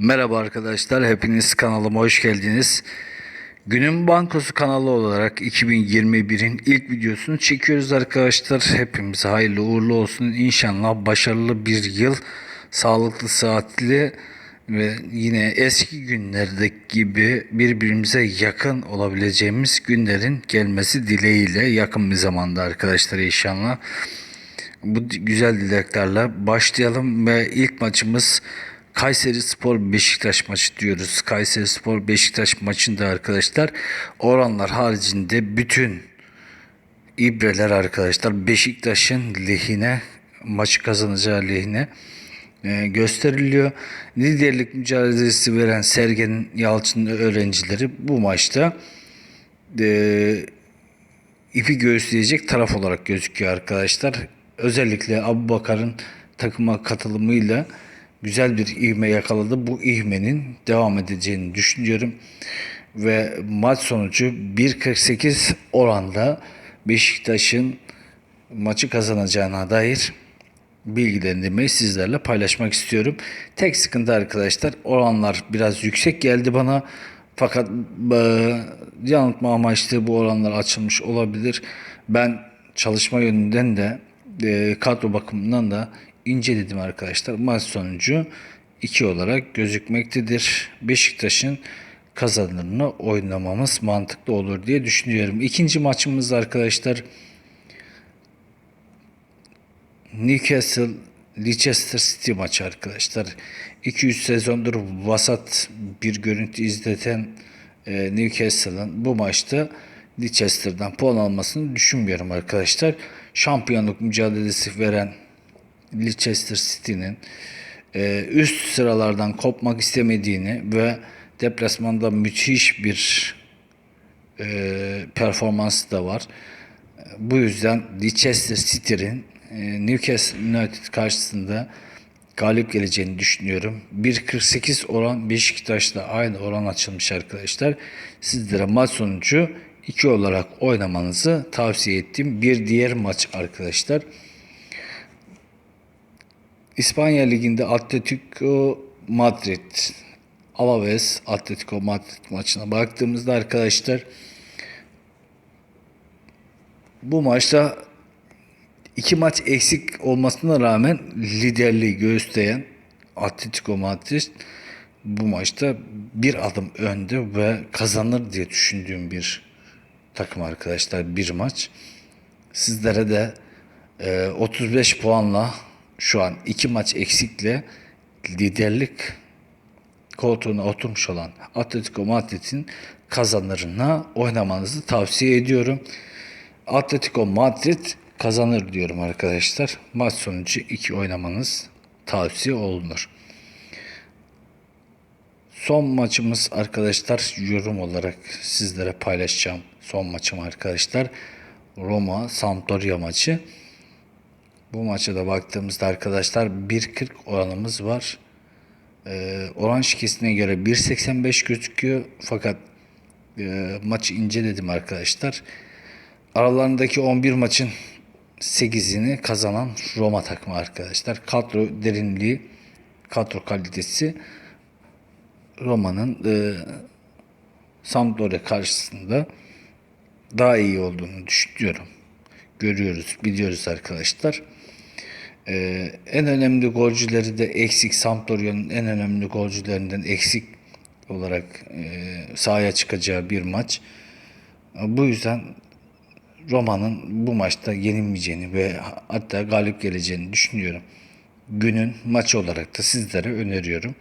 Merhaba arkadaşlar, hepiniz kanalıma hoş geldiniz. Günün Bankosu kanalı olarak 2021'in ilk videosunu çekiyoruz arkadaşlar. Hepimize hayırlı uğurlu olsun. İnşallah başarılı bir yıl, sağlıklı, saatli ve yine eski günlerdeki gibi birbirimize yakın olabileceğimiz günlerin gelmesi dileğiyle yakın bir zamanda arkadaşlar inşallah. Bu güzel dileklerle başlayalım ve ilk maçımız Kayseri Spor Beşiktaş maçı diyoruz. Kayseri Spor Beşiktaş maçında arkadaşlar oranlar haricinde bütün ibreler arkadaşlar Beşiktaş'ın lehine maçı kazanacağı lehine e, gösteriliyor. Liderlik mücadelesi veren Sergen Yalçın öğrencileri bu maçta e, ipi göğüsleyecek taraf olarak gözüküyor arkadaşlar. Özellikle Abu Bakar'ın takıma katılımıyla güzel bir ivme yakaladı. Bu ivmenin devam edeceğini düşünüyorum. Ve maç sonucu 1.48 oranda Beşiktaş'ın maçı kazanacağına dair bilgilendirmeyi sizlerle paylaşmak istiyorum. Tek sıkıntı arkadaşlar oranlar biraz yüksek geldi bana. Fakat e, yanıltma amaçlı bu oranlar açılmış olabilir. Ben çalışma yönünden de e, kadro bakımından da inceledim arkadaşlar. Maç sonucu 2 olarak gözükmektedir. Beşiktaş'ın kazanırını oynamamız mantıklı olur diye düşünüyorum. İkinci maçımız arkadaşlar Newcastle Leicester City maçı arkadaşlar. 200 sezondur vasat bir görüntü izleten e, Newcastle'ın bu maçta Leicester'dan puan almasını düşünmüyorum arkadaşlar. Şampiyonluk mücadelesi veren Leicester City'nin e, üst sıralardan kopmak istemediğini ve deplasmanda müthiş bir e, performansı da var. Bu yüzden Leicester City'nin e, Newcastle United karşısında galip geleceğini düşünüyorum. 1.48 oran Beşiktaş'la aynı oran açılmış arkadaşlar. Sizlere maç sonucu 2 olarak oynamanızı tavsiye ettiğim bir diğer maç arkadaşlar. İspanya Ligi'nde Atletico Madrid Alaves Atletico Madrid maçına baktığımızda arkadaşlar bu maçta iki maç eksik olmasına rağmen liderliği göğüsleyen Atletico Madrid bu maçta bir adım önde ve kazanır diye düşündüğüm bir takım arkadaşlar bir maç. Sizlere de e, 35 puanla şu an iki maç eksikle liderlik koltuğuna oturmuş olan Atletico Madrid'in kazanırına oynamanızı tavsiye ediyorum. Atletico Madrid kazanır diyorum arkadaşlar. Maç sonucu 2 oynamanız tavsiye olunur. Son maçımız arkadaşlar yorum olarak sizlere paylaşacağım. Son maçım arkadaşlar. Roma Sampdoria maçı. Bu maça da baktığımızda arkadaşlar 1.40 oranımız var. Ee, oran şikesine göre 1.85 gözüküyor. Fakat e, maçı inceledim arkadaşlar. Aralarındaki 11 maçın 8'ini kazanan Roma takımı arkadaşlar. Kadro derinliği, kadro kalitesi Roma'nın e, Sampdoria karşısında daha iyi olduğunu düşünüyorum. Görüyoruz, biliyoruz arkadaşlar. Ee, en önemli golcüleri de eksik. Sampdoria'nın en önemli golcülerinden eksik olarak e, sahaya çıkacağı bir maç. Bu yüzden Roma'nın bu maçta yenilmeyeceğini ve hatta galip geleceğini düşünüyorum. Günün maçı olarak da sizlere öneriyorum.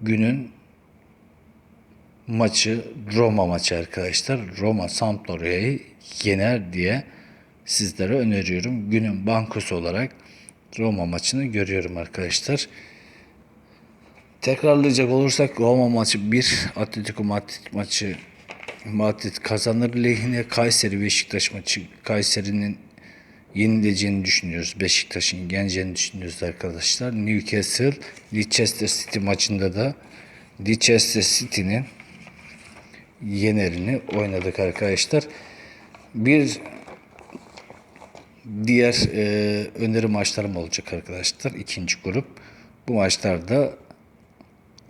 Günün maçı Roma maçı arkadaşlar. Roma Sampdoria'yı yener diye sizlere öneriyorum. Günün bankosu olarak Roma maçını görüyorum arkadaşlar. Tekrarlayacak olursak Roma maçı 1, Atletico Madrid maçı Madrid kazanır lehine Kayseri Beşiktaş maçı Kayseri'nin yenileceğini düşünüyoruz. Beşiktaş'ın yeneceğini düşünüyoruz arkadaşlar. Newcastle Leicester City maçında da Leicester City'nin yenerini oynadık arkadaşlar. Bir diğer e, öneri maçlarım olacak arkadaşlar. İkinci grup. Bu maçlarda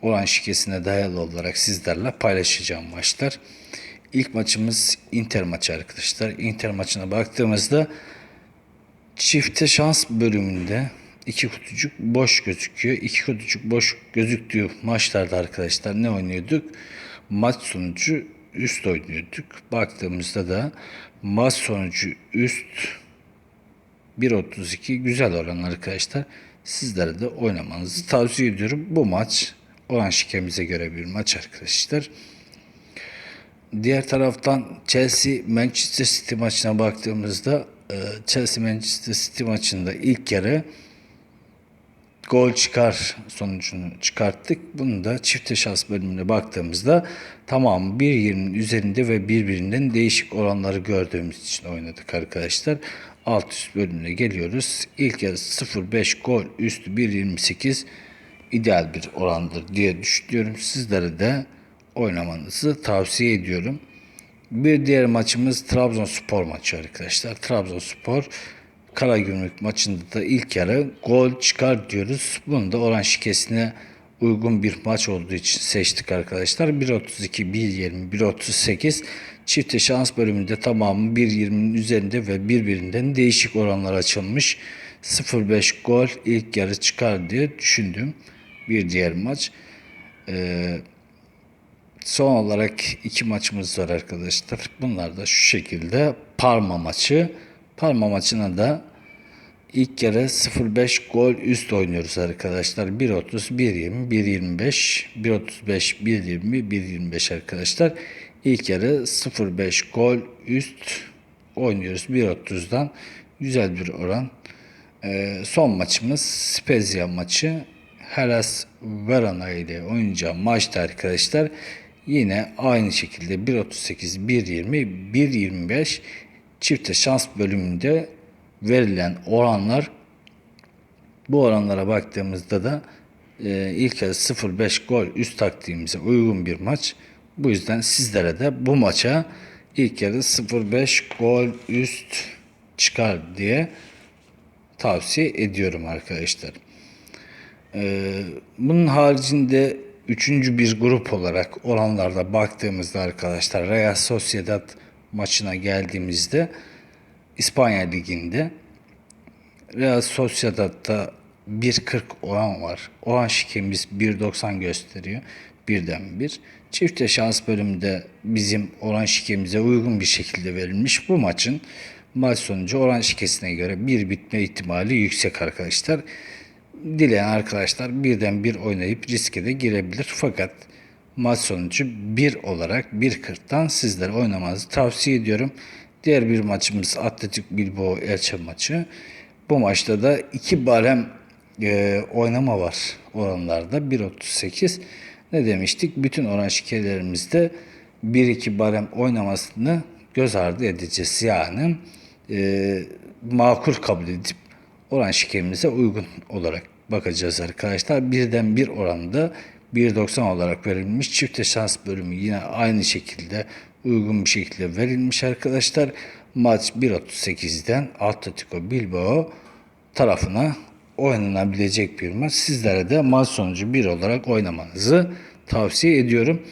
oran şikesine dayalı olarak sizlerle paylaşacağım maçlar. İlk maçımız Inter maçı arkadaşlar. Inter maçına baktığımızda çifte şans bölümünde iki kutucuk boş gözüküyor. İki kutucuk boş gözüktüğü maçlarda arkadaşlar ne oynuyorduk? Maç sonucu üst oynuyorduk. Baktığımızda da maç sonucu üst 1.32 güzel oran arkadaşlar. Sizlere de oynamanızı tavsiye ediyorum. Bu maç oran şikemize göre bir maç arkadaşlar. Diğer taraftan Chelsea Manchester City maçına baktığımızda e, Chelsea Manchester City maçında ilk yarı gol çıkar sonucunu çıkarttık. Bunu da çifte şans bölümüne baktığımızda tamam 1.20'nin üzerinde ve birbirinden değişik oranları gördüğümüz için oynadık arkadaşlar. Alt üst bölümüne geliyoruz. İlk yarı 0.5 gol üstü 1.28 ideal bir orandır diye düşünüyorum. Sizlere de oynamanızı tavsiye ediyorum. Bir diğer maçımız Trabzonspor maçı arkadaşlar. Trabzonspor Karagümrük maçında da ilk yarı gol çıkar diyoruz. Bunu da oran şikesine uygun bir maç olduğu için seçtik arkadaşlar. 1.32, 1.20, 1.38 çifte şans bölümünde tamamı 1.20'nin üzerinde ve birbirinden değişik oranlar açılmış. 0.5 gol ilk yarı çıkar diye düşündüm. Bir diğer maç. Ee, son olarak iki maçımız var arkadaşlar. Bunlar da şu şekilde Parma maçı. Parma maçına da ilk yarı 0.5 gol üst oynuyoruz arkadaşlar. 1.30, 1.20, 1.25, 1.35, 1.20, 1.25 arkadaşlar. İlk yarı 0.5 gol üst oynuyoruz 1.30'dan. Güzel bir oran. Ee, son maçımız Spezia maçı. Hellas Verona ile oynayacağı maçta arkadaşlar yine aynı şekilde 1.38, 1.20, 1.25 çifte şans bölümünde verilen oranlar bu oranlara baktığımızda da e, ilk yarı 0.5 gol üst taktiğimize uygun bir maç. Bu yüzden sizlere de bu maça ilk yarı 0.5 gol üst çıkar diye tavsiye ediyorum arkadaşlar. Ee, bunun haricinde üçüncü bir grup olarak oranlarda baktığımızda arkadaşlar Real Sociedad maçına geldiğimizde İspanya Ligi'nde Real Sociedad'da 1.40 oran var. Oran şikemiz 1.90 gösteriyor. Birden bir. Çifte şans bölümünde bizim oran şikemize uygun bir şekilde verilmiş. Bu maçın maç sonucu oran şikesine göre bir bitme ihtimali yüksek arkadaşlar. Dileyen arkadaşlar birden bir oynayıp riske de girebilir. Fakat maç sonucu 1 olarak 1.40'tan sizlere oynamanızı tavsiye ediyorum. Diğer bir maçımız Atletik Bilbao Elche maçı. Bu maçta da iki barem e, oynama var oranlarda 1.38. Ne demiştik? Bütün oran şikelerimizde 1-2 barem oynamasını göz ardı edeceğiz. Yani e, makul kabul edip oran şikemize uygun olarak bakacağız arkadaşlar. Birden bir oranda 1.90 olarak verilmiş. Çifte şans bölümü yine aynı şekilde uygun bir şekilde verilmiş arkadaşlar. Maç 1.38'den Atletico Bilbao tarafına oynanabilecek bir maç. Sizlere de maç sonucu 1 olarak oynamanızı tavsiye ediyorum.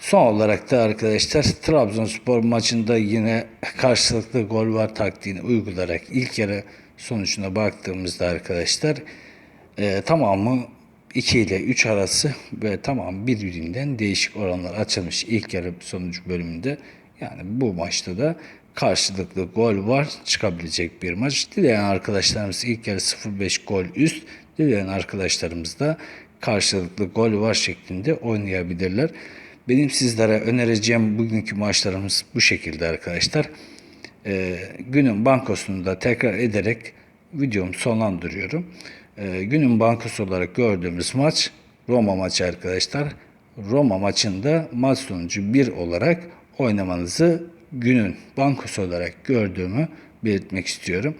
Son olarak da arkadaşlar Trabzonspor maçında yine karşılıklı gol var taktiğini uygulayarak ilk yarı sonucuna baktığımızda arkadaşlar e, tamamı 2 ile 3 arası ve tamam birbirinden değişik oranlar açılmış ilk yarı sonucu bölümünde. Yani bu maçta da karşılıklı gol var çıkabilecek bir maç. Dileyen arkadaşlarımız ilk yarı 0-5 gol üst, dileyen arkadaşlarımız da karşılıklı gol var şeklinde oynayabilirler. Benim sizlere önereceğim bugünkü maçlarımız bu şekilde arkadaşlar. Ee, günün bankosunu da tekrar ederek videomu sonlandırıyorum. Ee, günün bankosu olarak gördüğümüz maç Roma maçı arkadaşlar. Roma maçında maç sonucu 1 olarak oynamanızı günün bankosu olarak gördüğümü belirtmek istiyorum.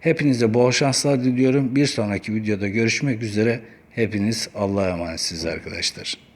Hepinize bol şanslar diliyorum. Bir sonraki videoda görüşmek üzere. Hepiniz Allah'a emanetsiniz arkadaşlar.